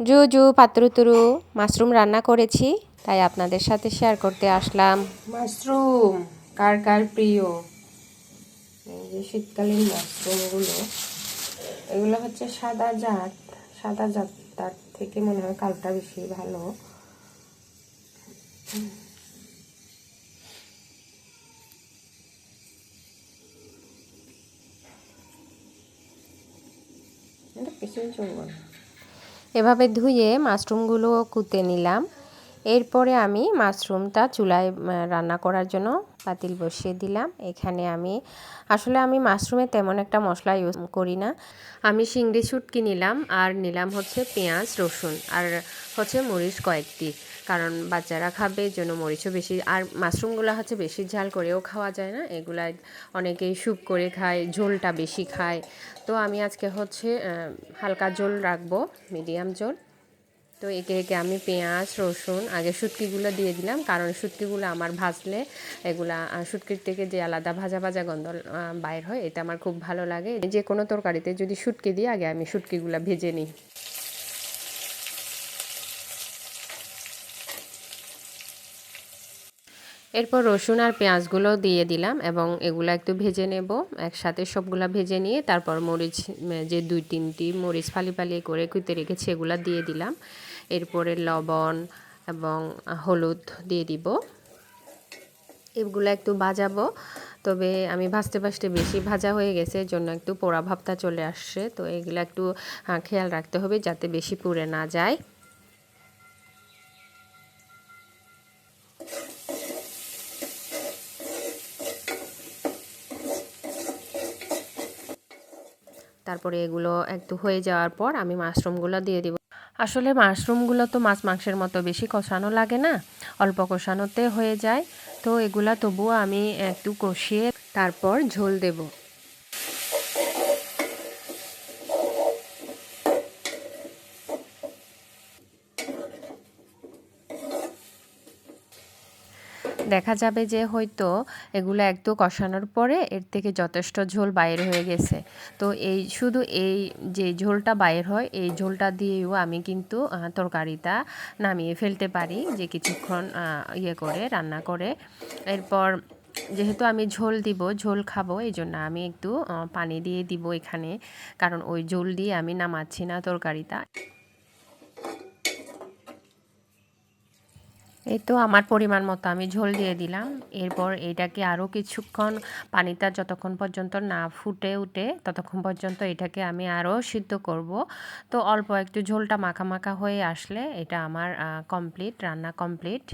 জু জু পাত্রুতুরু, mushroom রান্না করেছি, তাই আপনাদের সাথে শেয়ার করতে আসলাম। মাশরুম, কার কার প্রিয়? এই যে শীতকালীন মাশরুমগুলো, এগুলো হচ্ছে সাদা জাত সাদা জাত তার থেকে মনে হয় কালটা বেশি ভালো। এটা কিছুই চলবো না। এভাবে ধুয়ে মাশরুমগুলো কুতে নিলাম। এরপরে আমি মাশরুমটা চুলায় রান্না করার জন্য পাতিল বসিয়ে দিলাম। এখানে আমি, আসলে আমি মাশরুমে তেমন একটা মশলা ইউজ করি না। আমি শিংড়ি শুটকি নিলাম, আর নিলাম হচ্ছে পেঁয়াজ, রসুন, আর হচ্ছে মরিচ কয়েকটি। কারণ বাচ্চারা খাবে জন্য মরিচও বেশি, আর মাশরুমগুলো হচ্ছে বেশি ঝাল করেও খাওয়া যায় না। এগুলা অনেকেই স্যুপ করে খায়, ঝোলটা বেশি খায়। তো আমি আজকে হচ্ছে হালকা ঝোল রাখব, মিডিয়াম ঝোল। তো একে একে আমি পেঁয়াজ, রসুন, আগে শুটকিগুলো দিয়ে দিলাম। কারণ শুটকিগুলো আমার ভাজলে এগুলা শুটকির থেকে যে আলাদা ভাজা ভাজা গন্ধ বাইর হয়, এটা আমার খুব ভালো লাগে। যে কোনো তরকারিতে যদি শুটকি দিই, আগে আমি শুটকিগুলো ভেজে নিই। এরপর রসুন আর পেঁয়াজগুলো দিয়ে দিলাম এবং এগুলো একটু ভেজে নেব। একসাথে সবগুলা ভেজে নিয়ে তারপর মরিচ যে দুই তিনটি মরিচ ফালি ফালি করে কুইতে রেখেছি, এগুলা দিয়ে দিলাম। এরপরে লবণ এবং হলুদ দিয়ে দিব। এগুলো একটু ভাজাবো, তবে আমি ভাজতে ভাজতে বেশি ভাজা হয়ে গেছে জন্য একটু পোড়া ভাবটা চলে আসছে। তো এগুলো একটু খেয়াল রাখতে হবে যাতে বেশি পুড়ে না যায়। তারপরে এগুলো একটু হয়ে যাওয়ার পর আমি মাশরুমগুলো দিয়ে দিব। আসলে মাশরুমগুলো তো মাছ মাংসের মতো বেশি কষানো লাগে না, অল্প কষানোতে হয়ে যায়। তো এগুলা তবুও আমি একটু কষিয়ে তারপর ঝোল দেব। দেখা যাবে যে হয়তো এগুলো একটু কষানোর পরে এর থেকে যথেষ্ট ঝোল বাইর হয়ে গেছে। তো এই শুধু এই যে ঝোলটা বাইর হয়, এই ঝোলটা দিয়েও আমি কিন্তু তরকারিটা নামিয়ে ফেলতে পারি যে কিছুক্ষণ ইয়ে করে, রান্না করে। এরপর যেহেতু আমি ঝোল দিব, ঝোল খাব, এই জন্য আমি একটু পানি দিয়ে দিব এখানে। কারণ ওই ঝোল দিয়ে আমি নামাচ্ছি না তরকারিটা। এই তো আমার পরিমাণ মতো আমি ঝোল দিয়ে দিলাম। এরপর এটাকে আরও কিছুক্ষণ পানিটা যতক্ষণ পর্যন্ত না ফুটে উঠে ততক্ষণ পর্যন্ত এটাকে আমি আরও সিদ্ধ করব। তো অল্প একটু ঝোলটা মাখা মাখা হয়ে আসলে এটা আমার কমপ্লিট রান্না কমপ্লিট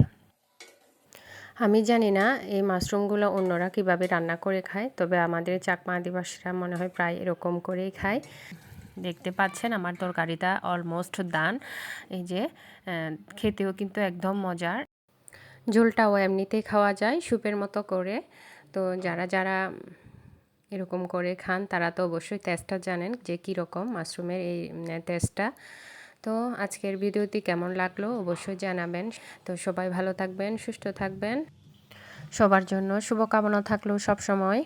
আমি জানি না এই মাশরুমগুলো অন্যরা কীভাবে রান্না করে খায়, তবে আমাদের চাকমা আদিবাসীরা মনে হয় প্রায় এরকম করেই খায়। দেখতে পাচ্ছেন আমার তরকারিটা অলমোস্ট দান এই যে খেতেও কিন্তু একদম মজার। ঝোলটাও এমনিতেই খাওয়া যায় স্যুপের মতো করে। তো যারা যারা এরকম করে খান, তারা তো অবশ্যই টেস্টটা জানেন যে কীরকম মাশরুমের এই টেস্টটা তো আজকের ভিডিওটি কেমন লাগল অবশ্যই জানাবেন। তো সবাই ভালো থাকবেন, সুস্থ থাকবেন। সবার জন্য শুভকামনা থাকল সব সময়